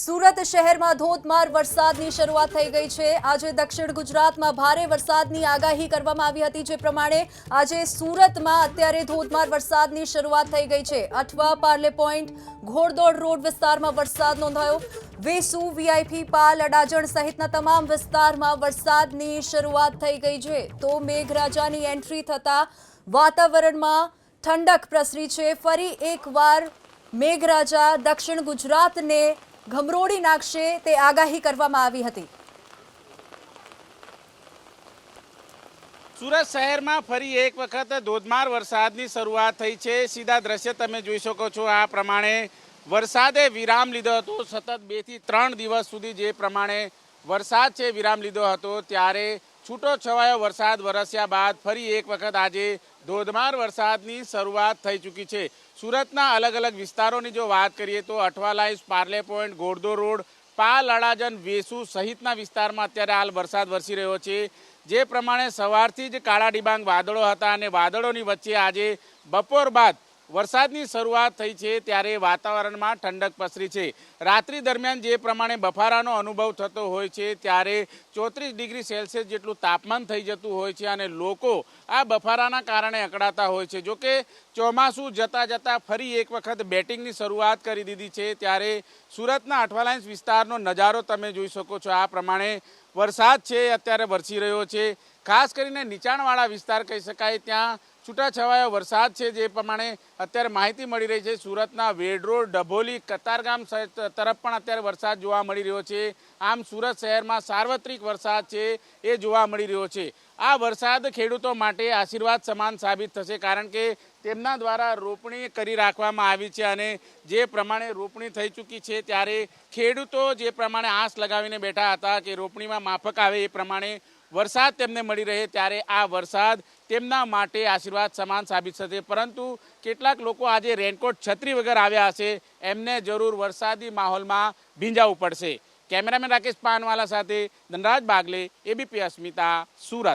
સુરત શહેરમાં ધોધમાર વરસાદની શરૂઆત થઈ ગઈ છે. આજે દક્ષિણ ગુજરાતમાં ભારે વરસાદની આગાહી કરવામાં આવી હતી, જે પ્રમાણે આજે સુરતમાં અત્યારે ધોધમાર વરસાદની શરૂઆત થઈ ગઈ છે. અઠવા, પાર્લે પોઈન્ટ, ઘોડદોડ રોડ વિસ્તારમાં વરસાદ નોંધાયો. વેસુ, વીઆઈપી, પાલ, અડાજણ સહિતના તમામ વિસ્તારમાં વરસાદની શરૂઆત થઈ ગઈ છે. તો મેઘરાજાની એન્ટ્રી થતા વાતાવરણમાં ઠંડક પ્રસરી છે. ફરી એકવાર મેઘરાજા દક્ષિણ ગુજરાતને ઘમરોડી નાખશે તે આગાહી કરવામાં આવી હતી. સુરત શહેરમાં ફરી એક વખત ધોધમાર વરસાદની શરૂઆત થઈ છે. સીધા દ્રશ્ય તમે જોઈ શકો છો. આ પ્રમાણે વરસાદે વિરામ લીધો હતો. સતત બેથી ત્રણ દિવસ સુધી જે પ્રમાણે વરસાદ છે, વિરામ લીધો હતો, ત્યારે છૂટો છવાયો વરસાદ વરસ્યા બાદ ફરી એક વખત આજે ધોધમાર વરસાદની શરૂઆત થઈ ચૂકી છે. સુરતના અલગ અલગ વિસ્તારોની જો વાત કરીએ તો અઠવાલાઈસ પાર્લે પોઈન્ટ ગોરધો રોડ, પાલ, અડાજન, વેસુ સહિતના વિસ્તારમાં અત્યારે હાલ વરસાદ વરસી રહ્યો છે. જે પ્રમાણે સવારથી જ કાળા ડિબાંગ વાદળો હતા અને વાદળોની વચ્ચે આજે બપોર બાદ વરસાદની શરૂઆત થઈ છે ત્યારે વાતાવરણમાં ઠંડક પસરી છે. રાત્રિ દરમિયાન જે પ્રમાણે બફારાનો અનુભવ થતો હોય છે ત્યારે ચોત્રીસ ડિગ્રી સેલ્સિયસ જેટલું તાપમાન થઈ જતું હોય છે અને લોકો આ બફારાના કારણે અકળાતા હોય છે. જોકે ચોમાસું જતાં જતાં ફરી એક વખત બેટિંગની શરૂઆત કરી દીધી છે ત્યારે સુરતના અઠવાલાઇન્સ વિસ્તારનો નજારો તમે જોઈ શકો છો. આ પ્રમાણે વરસાદ છે, અત્યારે વરસી રહ્યો છે. ખાસ કરીને નીચાણવાળા વિસ્તાર કહી શકાય, ત્યાં છૂટાછવાયો વરસાદ છે જે પ્રમાણે અત્યારે માહિતી મળી રહી છે. સુરતના વેડરોડ ડભોલી કતારગામ તરફ પણ અત્યારે વરસાદ જોવા મળી રહ્યો છે. આમ સુરત શહેરમાં સાર્વત્રિક વરસાદ છે એ જોવા મળી રહ્યો છે. આ વરસાદ ખેડૂતો માટે આશીર્વાદ સમાન સાબિત થશે કારણ કે તેમના દ્વારા રોપણી કરી રાખવામાં આવી છે અને જે પ્રમાણે રોપણી થઈ ચૂકી છે ત્યારે ખેડૂતો જે પ્રમાણે આંસ લગાવીને બેઠા હતા કે રોપણીમાં માફક આવે એ પ્રમાણે વરસાદ તેમને મળી રહે ત્યારે આ વરસાદ તેમના માટે આશીર્વાદ સમાન સાબિત થશે. પરંતુ કેટલાક લોકો આજે રેનકોટ છત્રી વગર આવ્યા હશે. એમને જરૂર વરસાદી માહોલમાં ભીંજાવવું પડશે. કેમેરામેન રાકેશ પાનવાલા સાથે ધનરાજ બાગલે, એબીપી અસ્મિતા, સુરત.